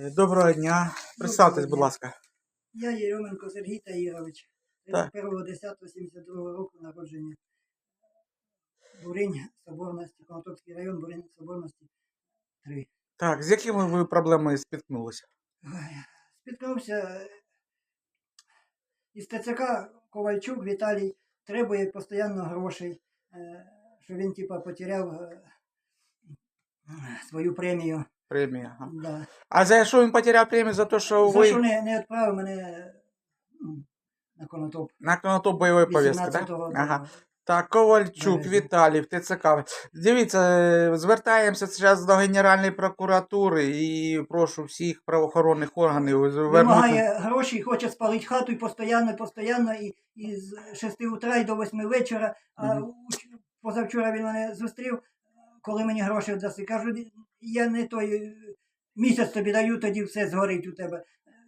Е, Доброго дня. Представтесь, будь ласка. Я Єрьоменко Сергій Таїрович, Так. 31.10.72 року народження. Буринь Соборності, Конотопський район, Буринь Соборності 3. Так, з якими ви проблемами спіткнулися? Спіткнувся із ТЦК Ковальчук Віталій требує постійно грошей, е, що він типа потеряв е, свою премію. Премія. ага. Да. А за що він потеряв премію? За те, що За ви що не, не відправив мене ну, на Конотоп. на конотоп бойової повістки, так? 18-го. Ага. Так, Ковальчук. Віталій, в ТЦК. Дивіться, е, звертаємося зараз до Генеральної прокуратури і прошу всіх правоохоронних органів звернути. Вимагає гроші, хоче спалити хату і постійно, постійно, і, і з 6 утра і до 8 вечора. А уч- позавчора він мене зустрів, коли мені гроші даси. Кажу, я не той е, місяць тобі даю, тоді все згорить у тебе.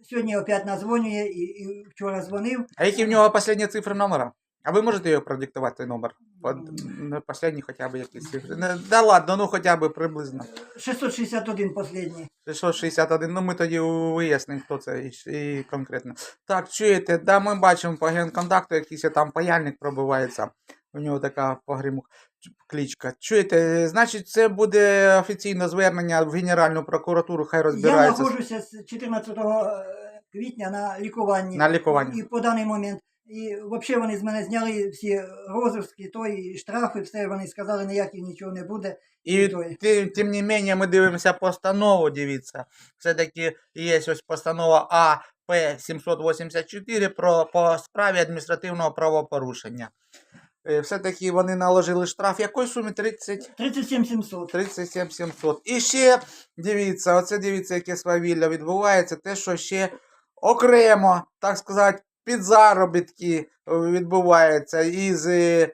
Сьогодні опять назвонює і, і вчора дзвонив. А які в нього останні цифри номера? А ви можете його продиктувати номер? От, Останні хоча б якісь цифри. Да ладно, ну хоча б приблизно. 661 последній. 661, ну ми тоді вияснимо, хто це і, і конкретно. Так, чуєте, да, ми бачимо по генконтакту, якийсь там паяльник пробивається. У нього така погримух кличка. Чуєте, значить, це буде офіційне звернення в Генеральну прокуратуру, хай Я розбирається знаходжуся з 14 квітня на лікуванні. на лікування. І по даний момент. І взагалі вони з мене зняли всі розовські, той штрафи, все вони сказали, ніяких нічого не буде. І той. тим, тим не менше ми дивимося постанову, дивіться. Все-таки є ось постанова АП 784 про, по справі адміністративного правопорушення. Е, Все-таки вони наложили штраф якої суми? 30? 37 700. 37 700. І ще дивіться, оце дивіться, яке свавілля відбувається. Те, що ще окремо, так сказати, підзаробітки е, відбуваються із е,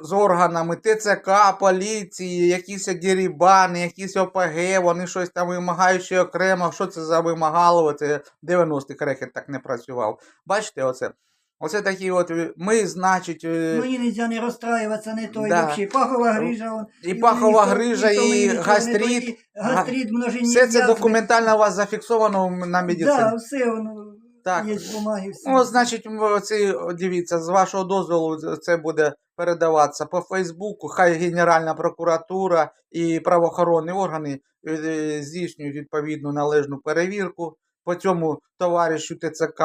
з органами ТЦК, поліції, якісь дірібани, якісь ОПГ, вони щось там вимагають ще окремо. Що це за вимагало? Це 90-х рекет так не працював. Бачите, оце? Оце такі от е, ми, значить. е, Мені не можна не розстраюватися, не той Да. вообще. Пахова грижа. Он, І мені пахова грижа, і не той, гастрит. Гастрит, множинні Все це документально у вас зафіксовано на медицині. Да, все воно. Так. Є бумаги, все. Ну, значить, м, ці, о, дивіться, з вашого дозволу це буде передаватися по Фейсбуку. Хай Генеральна прокуратура і правоохоронні органи е, здійснюють відповідну належну перевірку по цьому товаришу ТЦК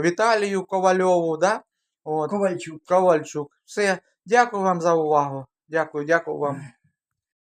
Віталію Ковальову, да? От, Ковальчук. Ковальчук. Все. Дякую вам за увагу. Дякую, дякую вам.